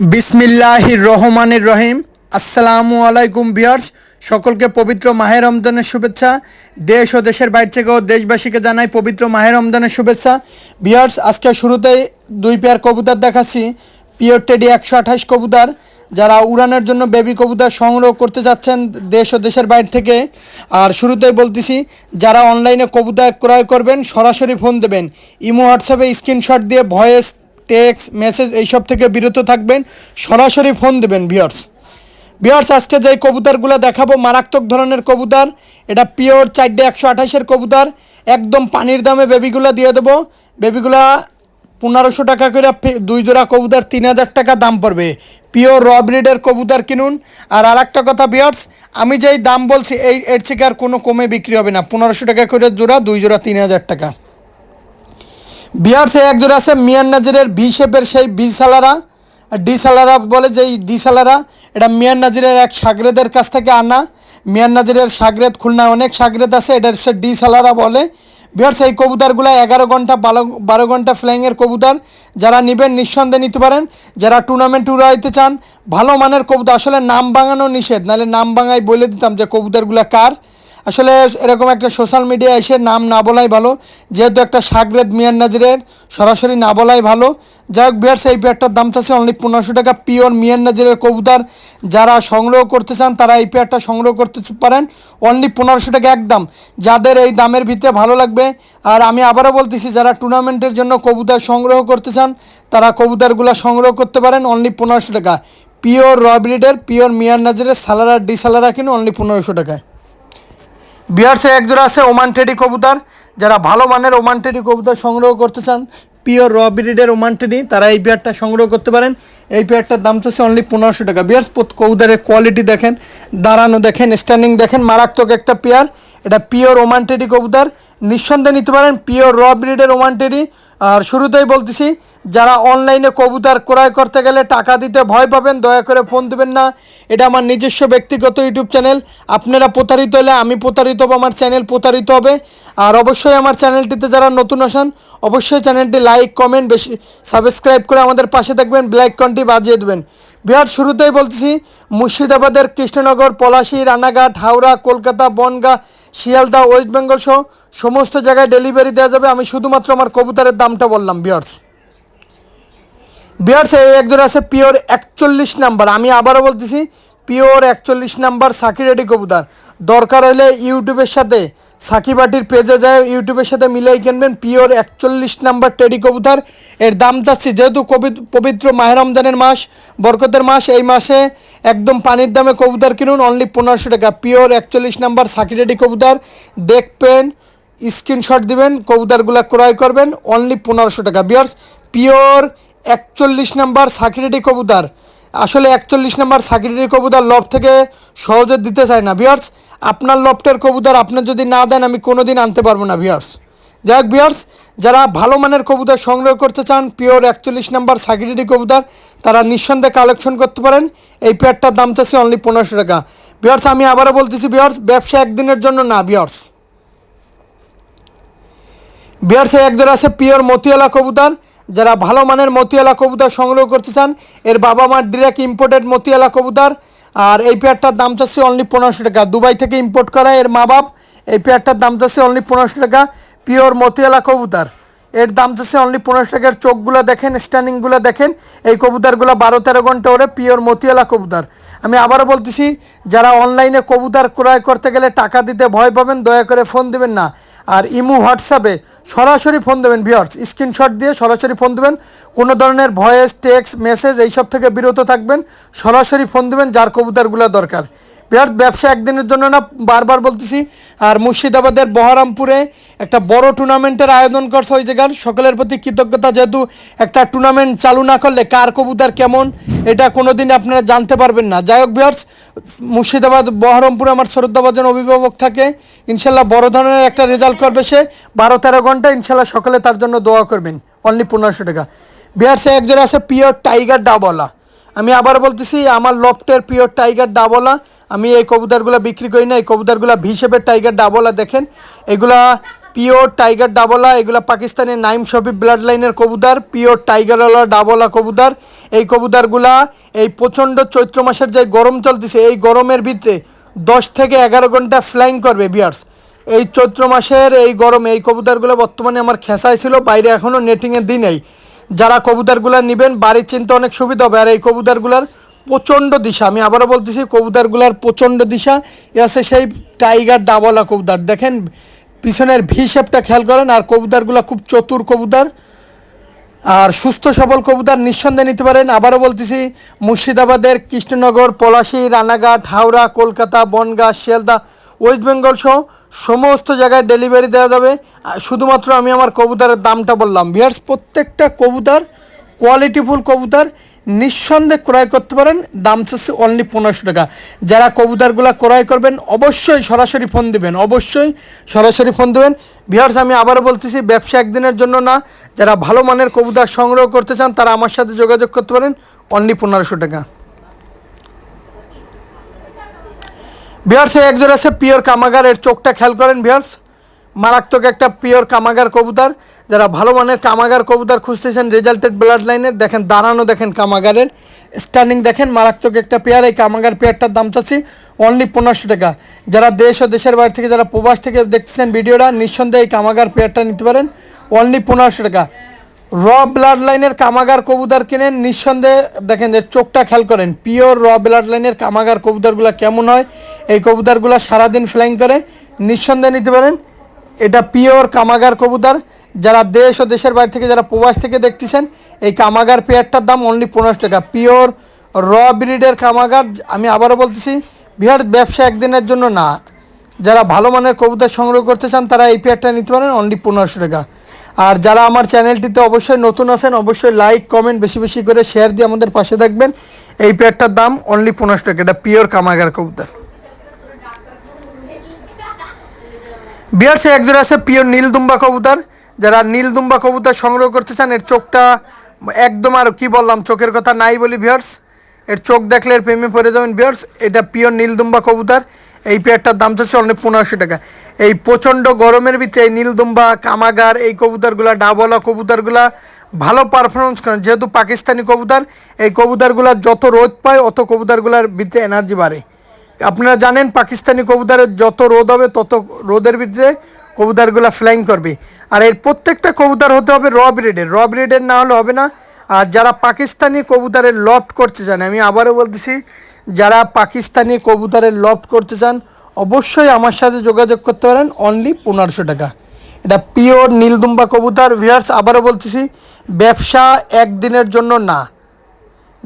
বিসমিল্লাহির রহমানের রহিম। আসসালামু আলাইকুম বিয়ার্স সকলকে পবিত্র মাহের রমজানের শুভেচ্ছা। দেশ ও দেশের বাইরে থেকেও দেশবাসীকে জানাই পবিত্র মাহের রমজানের শুভেচ্ছা। বিয়ার্স আজকে শুরুতেই দুই পেয়ার কবুতর দেখাচ্ছি। পিওর টেডি একশো আঠাশ কবুতর, যারা উড়ানের জন্য বেবি কবুতর সংগ্রহ করতে যাচ্ছেন দেশ ও দেশের বাইরে থেকে। আর শুরুতেই বলতেছি, যারা অনলাইনে কবুতর ক্রয় করবেন, সরাসরি ফোন দেবেন। ইমো, হোয়াটসঅ্যাপে স্ক্রিনশট দিয়ে ভয়েস টেক্সট, মেসেজ এইসব থেকে বিরত থাকবেন। সরাসরি ফোন দেবেন ভিওর্স ভিওর্স আজকে যে কবুতরগুলো দেখাবো, মারাত্মক ধরনের কবুতর। এটা পিওর চারটে একশো আঠাশের কবুতর। একদম পানির দামে বেবিগুলো দিয়ে দেবো। বেবিগুলা পনেরোশো টাকা করে দুই জোড়া কবুতর, তিন হাজার টাকা দাম পড়বে। পিওর র ব্রিডের কবুতর কিনুন। আর আর একটা কথা বিয়ার্স আমি যেই দাম বলছি, এই এর থেকে আর কোনো কমে বিক্রি হবে না। পনেরোশো টাকা করে জোড়া, দুই জোড়া, তিন হাজার টাকা। বিহার সে আছে মিয়ান নাজিরের ভি শেপের সেই বি সালারা, ডি সালারা বলে যে ডি সালারা, এটা মিয়ান নাজিরের এক সাগরেদের কাছ থেকে আনা। মিয়ান নাজিরের সাগরেদ খুলনায় অনেক সাগরেদ আছে এটা হচ্ছে ডি সালারা বলে। বিহার সেই কবুতরগুলো এগারো ঘণ্টা বারো বারো ঘণ্টা ফ্লাইংয়ের কবুতর, যারা নেবেন নিঃসন্দেহে নিতে পারেন। যারা টুর্নামেন্ট উড়াইতে চান, ভালো মানের কবুতর, আসলে নাম ভাঙানো নিষেধ, নাহলে নাম ভাঙাই বলে দিতাম যে কবুতরগুলো কার। আসলে এরকম একটা সোশ্যাল মিডিয়া এসে নাম না বলাই ভালো। যেহেতু একটা সাগরেদ মিয়ান নাজিরের, সরাসরি না বলাই ভালো। যাই হোক বিয়ার সেই পেয়ারটার দাম চাচ্ছে অনলি পনেরোশো টাকা। পিওর মিয়ান নাজিরের কবুতার, যারা সংগ্রহ করতে চান, তারা এই পেয়ারটা সংগ্রহ করতে পারেন। অনলি পনেরোশো টাকা একদম। যাদের এই দামের ভিতরে ভালো লাগবে। আর আমি আবারও বলতেছি, যারা টুর্নামেন্টের জন্য কবুতার সংগ্রহ করতে চান, তারা কবুতরগুলো সংগ্রহ করতে পারেন অনলি পনেরোশো টাকা। পিওর রবিডের পিওর মিয়ান নাজিরের সালারা ডি সালারা কিনে অনলি পনেরোশো টাকায়। বিহারসে একজোড়া আছে ওমান টেডি কবুতর। যারা ভালো মানের ওমান টেডি কবুতর সংগ্রহ করতে চান, পিওর র ব্রিডের ওমান টেডি, তারা এই পেয়ারটা সংগ্রহ করতে পারেন। এই পেয়ারটার দাম চলছে অনলি পনেরোশো টাকা। বিয়ার্স কবুতরের কোয়ালিটি দেখেন, দাঁড়ানো দেখেন স্ট্যান্ডিং দেখেন, মারাত্মক একটা পেয়ার। এটা পিওর ওমান টেডি কবুতর। নিঃসন্দেহে নিতে পারেন পিওর র ব্রিডের ওমান টেডি আর শুরুতেই বলতেছি, যারা অনলাইনে কবুতর ক্রয় করতে গেলে টাকা দিতে ভয় পাবেন, দয়া করে ফোন দেবেন না। এটা আমার নিজস্ব ব্যক্তিগত ইউটিউব চ্যানেল। আপনারা প্রতারিত হলে আমি প্রতারিত হব, আমার চ্যানেল প্রতারিত হবে। আর অবশ্যই আমার চ্যানেলটিতে যারা নতুন আসেন অবশ্যই চ্যানেলটি লাইক কমেন্ট বেশি সাবস্ক্রাইব করে আমাদের পাশে থাকবেন ব্ল্যাক কন্টি বাজিয়ে দেবেন। বিহার, শুরুতেই বলতেছি, মুর্শিদাবাদের কৃষ্ণনগর, পলাশী, রানাঘাট, হাওড়া, কলকাতা, বনগা শিয়ালদা ওয়েস্ট বেঙ্গল সহ সমস্ত জায়গায় ডেলিভারি দেওয়া যাবে। আমি শুধুমাত্র আমার কবুতরের দামটা বললাম, বিয়ার্স। বিয়ার্স, এই একজন আছে পিওর একচল্লিশ নাম্বার আমি আবারও বলতেছি পিওর একচল্লিশ নাম্বার সাকি রেডি কবুতর। দরকার হলে ইউটিউবের সাথে সাকি বাটির পেজে যায় ইউটিউবের সাথে মিলাই কিনবেন পিওর একচল্লিশ নাম্বার টেডি কবুতর। এর দাম যাচ্ছে যেহেতু পবিত্র মাহের রমজানের মাস, বরকতের মাস, এই মাসে একদম পানির দামে কবুতর কিনুন অনলি পনেরোশো টাকা। পিওর একচল্লিশ নাম্বার সাকি রেডি কবুতর, দেখবেন স্ক্রিনশট দিবেন, কবুতরগুলো ক্রয় করবেন অনলি পনেরোশো টাকা। বিয়ার্স পিওর একচল্লিশ নাম্বার সাকিরেডি কবুতর। আসলে একচল্লিশ নাম্বার সাকিরেডি কবুতর লব থেকে সহজে দিতে চায় না বিয়ার্স আপনার লফটের কবুতর আপনি যদি না দেন, আমি কোনো দিন আনতে পারব না বিয়ার্স যাই হোক বিয়ার্স যারা ভালো মানের কবুতর সংগ্রহ করতে চান পিওর একচল্লিশ নাম্বার সাকিরেডি কবুতর, তারা নিঃসন্দেহে কালেকশন করতে পারেন। এই পেয়ারটার দাম চাচ্ছে অনলি পনেরোশো টাকা। বিয়ার্স আমি আবারও বলতেছি বিয়ার্স ব্যবসা একদিনের জন্য না বিয়ার্স বিহারসে একজন আছে পিওর মতিয়ালা কবুতর। যারা ভালো মানের মতিয়ালা কবুতর সংগ্রহ করতে চান, এর বাবা মার ডিরেক্ট ইম্পোর্টেড মতিয়ালা কবুতর। আর এই পেয়ারটার দাম চাচ্ছে অনলি পনেরোশো টাকা। দুবাই থেকে ইম্পোর্ট করা এর মা বাপ, এই পেয়ারটার দাম চাচ্ছে অনলি পনেরোশো টাকা। পিওর মতিয়ালা কবুতর। এর দাম চাচ্ছে অনলি পনেরোশো টাকার চোখগুলো দেখেন স্ট্যান্ডিংগুলো দেখেন। এই কবুতরগুলো বারো তেরো ঘণ্টা ওরে পিওর মতিয়ালা কবুতর। আমি আবারও বলতেছি, যারা অনলাইনে কবুতর ক্রয় করতে গেলে টাকা দিতে ভয় পাবেন, দয়া করে ফোন দেবেন না। আর ইমু হোয়াটসঅ্যাপে সরাসরি ফোন দেবেন ভিওর্স স্ক্রিনশট দিয়ে সরাসরি ফোন দেবেন। কোনো ধরনের ভয়েস টেক্সট মেসেজ এইসব থেকে বিরত থাকবেন, সরাসরি ফোন দেবেন যার কবুতরগুলো দরকার। বিরাট ব্যবসা একদিনের জন্য না, বারবার বলতেছি, আর মুর্শিদাবাদের বহরমপুরে একটা বড় টুর্নামেন্টের আয়োজন করছে ওই জায়গার সকলের প্রতি কৃতজ্ঞতা, যেহেতু একটা টুর্নামেন্ট চালু না করলে কার কবুতর কেমন, এটা কোনোদিন আপনারা জানতে পারবেন না। যাই হোক বিহার্স মুর্শিদাবাদ, বহরমপুরে আমার শ্রদ্ধাভাজন অভিভাবক থাকে। ইনশাল্লাহ বড় ধরনের একটা রেজাল্ট করবে সে। বারো তেরো ঘণ্টা ইনশাল্লাহ সকলে তার জন্য দোয়া করবেন। অনলি পনেরোশো টাকা। বিহার্সে একজন আছে পিওর টাইগার ডাবলা আমি আবার বলতেছি, আমার লফটের পিওর টাইগার ডাবলা আমি এই কবুতরগুলো বিক্রি করি না, এই কবুতরগুলো ভিসেপের টাইগার ডাবলা দেখেন। এগুলা পিওর টাইগার ডাবলা, এগুলো পাকিস্তানের নাইম শফি ব্লাড লাইনের কবুদার পিওর টাইগারওয়ালা ডাবলা কবুদার এই কবুদারগুলা এই প্রচণ্ড চৈত্র মাসের যে গরম চলতেছে, এই গরমের ভিতরে দশ থেকে এগারো ঘণ্টা ফ্লাইং করবে বিয়ার্স এই চৈত্র মাসের এই গরমে, এই কবুতরগুলো বর্তমানে আমার খেসায় ছিল, বাইরে এখনও নেটিংয়ের দিনেই যারা কবুতরগুলো নেবেন, বাড়ির চিন্তা অনেক সুবিধা হবে। আর এই কবুতরগুলার প্রচণ্ড দিশা, আমি আবারও বলতেছি, কবুতরগুলার প্রচণ্ড দিশা, এ আছে সেই টাইগার ডাবলা কবুতর। দেখেন পিছনের ভি শেপটা খেয়াল করেন, আর কবুতরগুলো খুব চতুর কবুতর। আর সুস্থ সবল কবুতর নিঃসন্দেহে নিতে পারেন। আবারও বলতেছি, মুর্শিদাবাদের কৃষ্ণনগর, পলাশী, রানাঘাট, হাওড়া, কলকাতা, বনগাঁ, শিয়ালদা, ওয়েস্ট বেঙ্গল সহ সমস্ত জায়গায় ডেলিভারি দেওয়া যাবে। শুধুমাত্র আমি আমার কবুতারের দামটা বললাম। বিয়ার্স প্রত্যেকটা কবুতর কোয়ালিটিফুল কবুতর নিঃসন্দেহে ক্রয় করতে পারেন। দাম চাচ্ছে অনলি পনেরোশো টাকা। যারা কবুতরগুলো ক্রয় করবেন, অবশ্যই সরাসরি ফোন দেবেন, অবশ্যই সরাসরি ফোন দেবেন। বিহার্স আমি আবারও বলতেছি, ব্যবসা একদিনের জন্য না। যারা ভালো মানের কবুতর সংগ্রহ করতে চান, তারা আমার সাথে যোগাযোগ করতে পারেন অনলি পনেরোশো টাকা। বিহার্সে একজন আছে পিওর কামাগার এর চোখটা খেয়াল করেন বিহার্স মারাত্মক একটা পিওর কামাগার কবুতর। যারা ভালো মানের কামাগার কবুতর খুঁজতেছেন রেজাল্টেড ব্লাড লাইনের দেখেন দাঁড়ানো দেখেন কামাগারের স্টার্নিং দেখেন, মারাত্মক একটা পেয়ার এই কামাগার পেয়ারটার দাম চাচ্ছি অনলি পনেরোশো টাকা। যারা দেশ ও দেশের বাইরে থেকে, যারা প্রবাস থেকে দেখতেছেন ভিডিওটা, নিঃসন্দেহে এই কামাগার পেয়ারটা নিতে পারেন অনলি পনেরোশো টাকা। র ব্লাড লাইনের কামাগার কবুতর কিনেন, নিঃসন্দেহে দেখেন যে চোখটা খেয়াল করেন পিওর র ব্লাড লাইনের কামাগার কবুতরগুলো কেমন হয়, এই কবুতরগুলো সারাদিন ফ্লাইং করে, নিঃসন্দেহে নিতে পারেন। এটা পিওর কামাগার কবুতর। যারা দেশ ও দেশের বাইরে থেকে, যারা প্রবাস থেকে দেখতেছেন, এই কামাগার পেয়ারটার দাম অনলি পনেরোশো টাকা। পিওর, র ব্রিডের কামাগার, আমি আবারও বলতেছি, বিহার ব্যবসা একদিনের জন্য না। যারা ভালো মানের কবুতর সংগ্রহ করতে চান, তারা এই পেয়ারটা নিতে পারেন অনলি পনেরোশো টাকা। আর যারা আমার চ্যানেলটিতে অবশ্যই নতুন আছেন, অবশ্যই লাইক কমেন্ট বেশি বেশি করে শেয়ার দিয়ে আমাদের পাশে থাকবেন। এই পেয়ারটার দাম অনলি পনেরোশো টাকা, এটা পিওর কামাগার কবুতর। বিহারসে একজন আছে পিওর নীলদুম্বা কবুতর। যারা নীলদুম্বা কবুতর সংগ্রহ করতে চান, এর চোখটা একদম আর কি বললাম, চোখের কথা নাই বলি ভিয়ার্স এর চোখ দেখলে এর প্রেমে পড়ে যাবেন ভিয়ার্স এটা পিওর নীলদুম্বা কবুতর। এই পেয়ারটার দাম চাচ্ছে অনেক পনেরোশো টাকা। এই প্রচণ্ড গরমের ভিতরে এই নীলদুম্বা, কামাগার, এই কবুতরগুলা, ডাবলা কবুতরগুলা ভালো পারফরমেন্স করেন যেহেতু পাকিস্তানি কবুতর, এই কবুতরগুলা যত রোদ পায়, অত কবুতরগুলার ভিতরে এনার্জি বাড়ে। আপনারা জানেন পাকিস্তানি কবুতরের যত রোদ হবে, তত রোদের ভিতরে কবুতরগুলো ফ্লাইং করবে। আর এর প্রত্যেকটা কবুতর হতে হবে র ব্রিডের র ব্রিডের না হলে হবে না। আর যারা পাকিস্তানি কবুতরের লফট করতে চান, আমি আবারও বলতেছি, যারা পাকিস্তানি কবুতরের লফট করতে চান, অবশ্যই আমার সাথে যোগাযোগ করতে পারেন। অনলি পনেরোশো টাকা। এটা পিওর নীলদুম্বা কবুতর ভিয়ার্স আবারও বলতেছি, ব্যবসা একদিনের জন্য না।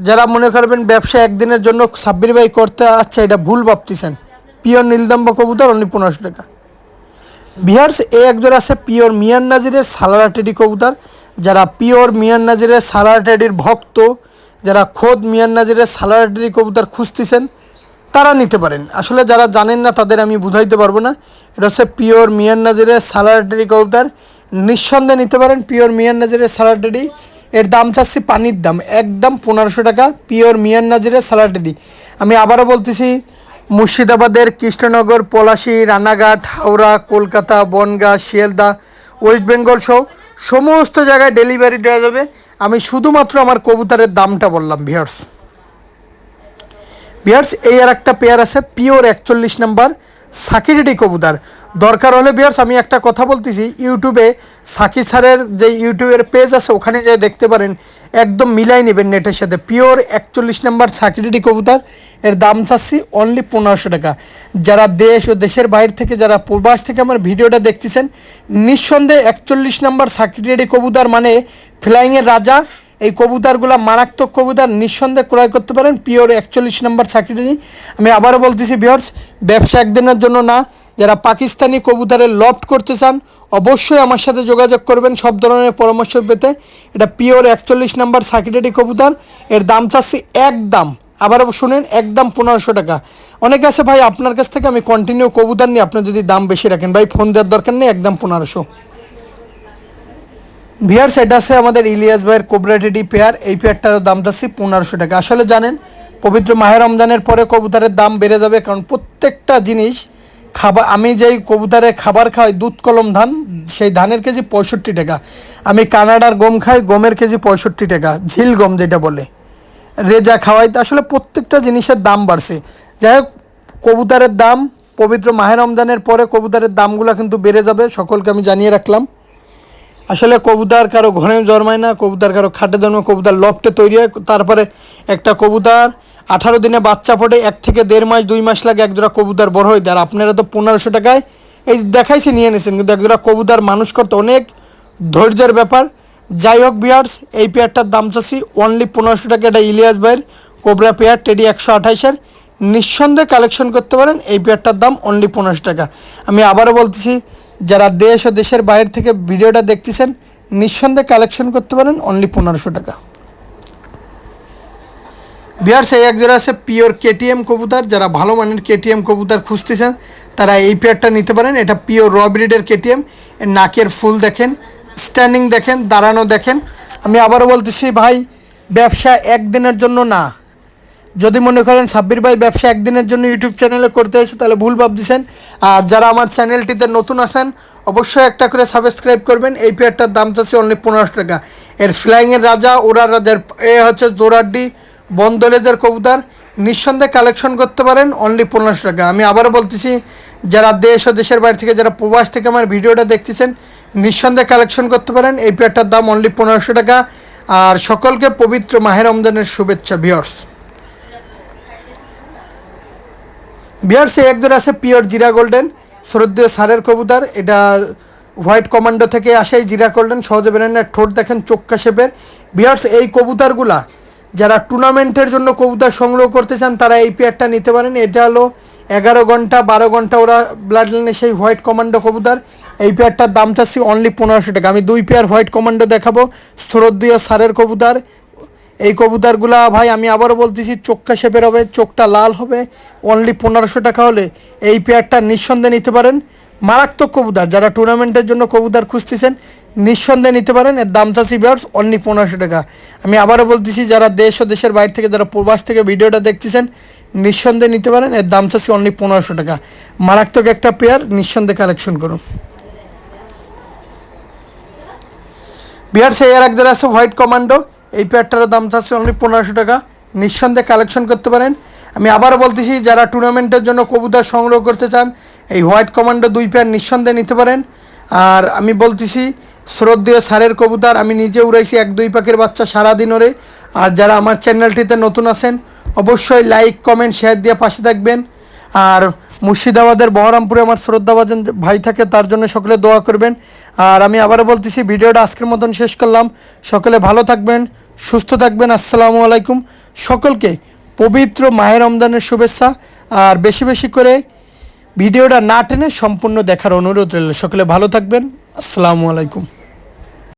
যারা মনে করবেন ব্যবসা একদিনের জন্য সাব্বির ভাই করতে আচ্ছা এটা ভুল ভাবতেছেন। পিওর নীলদম্বা কবুতর, অনলি পনেরোশো টাকা। বিহার্স, এ একজন আছে পিওর মিয়ান নাজিরের সালারা টেডি কবুতর। যারা পিওর মিয়ান নাজিরের সালারা টেডির ভক্ত, যারা খোদ মিয়ান নাজিরের সালারা টেডি কবুতর খুঁজতেছেন, তারা নিতে পারেন। আসলে যারা জানেন না, তাদের আমি বুঝাইতে পারব না। এটা হচ্ছে পিওর মিয়ান নাজিরের সালারা টেডি কবুতর। নিঃসন্দেহে নিতে পারেন পিওর মিয়ান নাজিরের সালারা টেডি। এর দাম চাচ্ছি পানির দাম, একদম পনেরোশো টাকা, পিওর মিয়ান নাজিরের সালাটেডি আমি আবারও বলতেছি, মুর্শিদাবাদের কৃষ্ণনগর, পলাশী, রানাঘাট, হাওড়া, কলকাতা, বনগাঁ, শিয়ালদা, ওয়েস্ট বেঙ্গল সহ সমস্ত জায়গায় ডেলিভারি দেওয়া যাবে। আমি শুধুমাত্র আমার কবুতরের দামটা বললাম ভিয়ার্স বিয়ার্স এই আর একটা পেয়ার আছে পিওর একচল্লিশ নাম্বার সাকিরিটি কবুতর। দরকার হলে বিয়ার্স আমি একটা কথা বলতেছি, ইউটিউবে সাকি স্যারের যে ইউটিউবের পেজ আছে, ওখানে যে দেখতে পারেন, একদম মিলাই নেবেন নেটের সাথে। পিওর একচল্লিশ নাম্বার সাকিরিটি কবুতর, এর দাম চাচ্ছি অনলি পনেরোশো টাকা। যারা দেশ ও দেশের বাইরে থেকে, যারা প্রবাস থেকে আমার ভিডিওটা দেখতেছেন, নিঃসন্দেহে একচল্লিশ নাম্বার সাকিরিটি কবুতর মানে ফ্লাইংয়ের রাজা এই কবুতরগুলো মারাত্মক কবুতর, নিঃসন্দেহে ক্রয় করতে পারেন। পিওর একচল্লিশ নম্বর চাকরি আমি আবারও বলতেছি বিহার্স ব্যবসা একদিনের জন্য না, যারা পাকিস্তানি কবুতরের লফট করতে চান, অবশ্যই আমার সাথে যোগাযোগ করবেন সব ধরনের পরামর্শ পেতে। এটা পিওর একচল্লিশ নাম্বার সাকিরেটি কবুতার। এর দাম চাচ্ছি একদম, আবারও শুনেন, একদম পনেরোশো টাকা। অনেকে আছে, ভাই, আপনার কাছ থেকে আমি কন্টিনিউ কবুতর নিই আপনি যদি দাম বেশি রাখেন, ভাই ফোন দেওয়ার দরকার নেই, একদম পনেরোশো। ভিয়ার্স এটা আছে আমাদের ইলিয়াস ভাইয়ের কোবরা টেডি পেয়ার। এই পেয়ারটারও দাম যাচ্ছে পনেরোশো টাকা। আসলে জানেন, পবিত্র মাহের রমজানের পরে কবুতরের দাম বেড়ে যাবে কারণ প্রত্যেকটা জিনিস খাবার আমি যেই কবুতরে খাবার খাওয়াই, দুধ, কলম, ধান, সেই ধানের কেজি পঁয়ষট্টি টাকা। আমি কানাডার গম খাই, গমের কেজি পঁয়ষট্টি টাকা, ঝিল গম যেটা বলে। রেজা খাওয়াই আসলে প্রত্যেকটা জিনিসের দাম বাড়ছে। যাই হোক, কবুতরের দাম, পবিত্র মাহের রমজানের পরে কবুতরের দামগুলো কিন্তু বেড়ে যাবে। সকলকে আমি জানিয়ে রাখলাম। আসলে কবুতর কারও ঘরে জন্মায় না, কবুতর কারও খাটে জন্মায় কবুতর লফটে তৈরি হয়। তারপরে একটা কবুতর আঠারো দিনে বাচ্চা ফোটে, এক থেকে দেড় মাস, দুই মাস লাগে এক জোড়া কবুতর বড় হয়ে আর আপনারা তো পনেরোশো টাকায় এই দেখাইছে, নিয়ে নিয়েছেন কিন্তু এক জোড়া কবুতর মানুষ করতে অনেক ধৈর্যের ব্যাপার। যাই হোক বিয়ার্স এই পেয়ারটার দাম চাচ্ছি অনলি পনেরোশো টাকা। এটা ইলিয়াস ভাইয়ের কোবরা পেয়ার টেডি একশো আঠাইশের। নিঃসন্দেহে কালেকশন করতে পারেন। এই পেয়ারটার দাম অনলি পনেরোশো টাকা। আমি আবারও বলতেছি, যারা দেশ ও দেশের বাইরে থেকে ভিডিওটা দেখতেছেন, নিঃসন্দেহে কালেকশন করতে পারেন অনলি পনেরোশো টাকা। বিহার সেই এক জোড়া আছে পিওর কেটিএম কবুতর। যারা ভালো মানের কেটিএম কবুতর খুঁজতেছেন, তারা এই পেয়ারটা নিতে পারেন। এটা পিওর র ব্রিডের কেটিএম এর নাকের ফুল দেখেন স্ট্যান্ডিং দেখেন, দাঁড়ানো দেখেন। আমি আবারও বলতেছি, ভাই, ব্যবসা একদিনের জন্য না। যদি মনে করেন সাব্বির ভাই ব্যবসা একদিনের জন্য ইউটিউব চ্যানেলে করতে এসে, তাহলে ভুল ভাবতেছেন। আর যারা আমার চ্যানেলটিতে নতুন আসেন অবশ্যই একটা করে সাবস্ক্রাইব করবেন। এই পেয়ারটার দাম চাচ্ছে অনলি পনেরোশো টাকা। এর ফ্লাইংয়ের রাজা, ওরার রাজার, এ হচ্ছে জোরাড্ডি বন্দলেজের কবুতর। নিঃসন্দেহে কালেকশন করতে পারেন অনলি পনেরোশো টাকা। আমি আবারও বলতেছি, যারা দেশ ও দেশের বাইরে থেকে, যারা প্রবাস থেকে আমার ভিডিওটা দেখতেছেন, নিঃসন্দেহে কালেকশন করতে পারেন। এই পেয়ারটার দাম অনলি পনেরোশো টাকা। আর সকলকে পবিত্র মাহের রমজানের শুভেচ্ছা ভিওর্স বিহার সে একজন আছে পিওর জিরা গোল্ডেন, শ্রদ্ধেয় সারের কবুতর। এটা হোয়াইট কমান্ডো থেকে আসে এই জিরা গোল্ডেন, সহজে বেরেন না, ঠোঁট দেখেন চোক্কা শেপের বিহার্স এই কবুতরগুলা যারা টুর্নামেন্টের জন্য কবুতর সংগ্রহ করতে চান, তারা এই পেয়ারটা নিতে পারেন। এটা হলো এগারো ঘণ্টা, বারো ঘণ্টা ওরা ব্লাড লাইনে সেই হোয়াইট কমান্ডো কবুতর। এই পেয়ারটার দাম চাচ্ছি অনলি পনেরোশো টাকা। আমি দুই পেয়ার হোয়াইট কমান্ডো দেখাবো। শ্রদ্ধেয় সারের কবুতর এই কবুতরগুলা ভাই আমি আবারও বলতেছি চোখটা শেপের হবে চোখটা লাল হবে অনলি পনেরোশো টাকা হলে এই পেয়ারটা নিঃসন্দেহে নিতে পারেন। মারাত্মক কবুতর, যারা টুর্নামেন্টের জন্য কবুতর খুঁজতেছেন, নিঃসন্দেহে নিতে পারেন। এর দাম চাষি বিয়ার্স অনলি পনেরোশো টাকা। আমি আবারও বলতেছি, যারা দেশ ও দেশের বাইরে থেকে, যারা প্রবাস থেকে ভিডিওটা দেখতেছেন, নিঃসন্দেহে নিতে পারেন। এর দাম চাষি অনলি পনেরোশো টাকা। মারাত্মক একটা পেয়ার নিঃসন্দেহে কালেকশন করুন। বিহার সেই আর এক যারা আছে হোয়াইট কমান্ডো এই পেয়ারটার দাম থাকছে অনলি পনেরোশো টাকা। নিঃসন্দেহে কালেকশন করতে পারেন। আমি আবারও বলতেছি, যারা টুর্নামেন্টের জন্য কবুতর সংগ্রহ করতে চান, এই হোয়াইট কমান্ডো দুই প্যাড নিঃসন্দেহে নিতে পারেন। আর আমি বলতেছি, শ্রদ্ধেয় সারের কবুতর, আমি নিজে উড়াইছি এক দুই পাখির বাচ্চা সারাদিন ওরে আর যারা আমার চ্যানেলটিতে নতুন আছেন, অবশ্যই লাইক কমেন্ট শেয়ার দিয়ে পাশে থাকবেন। আর মুর্শিদাবাদের বহরমপুরে আমার শ্রদ্ধাভাজন ভাই থাকে, তার জন্য সকলে দোয়া করবেন। আর আমি আবারও বলতেছি, ভিডিওটা আজকের মতন শেষ করলাম। সকলে ভালো থাকবেন, সুস্থ থাকবেন, আসসালামু আলাইকুম। সকলকে পবিত্র মাহের রমজানের শুভেচ্ছা। আর বেশি বেশি করে ভিডিওটা না টেনে সম্পূর্ণ দেখার অনুরোধ রইল। সকলে ভালো থাকবেন, আসসালামু আলাইকুম।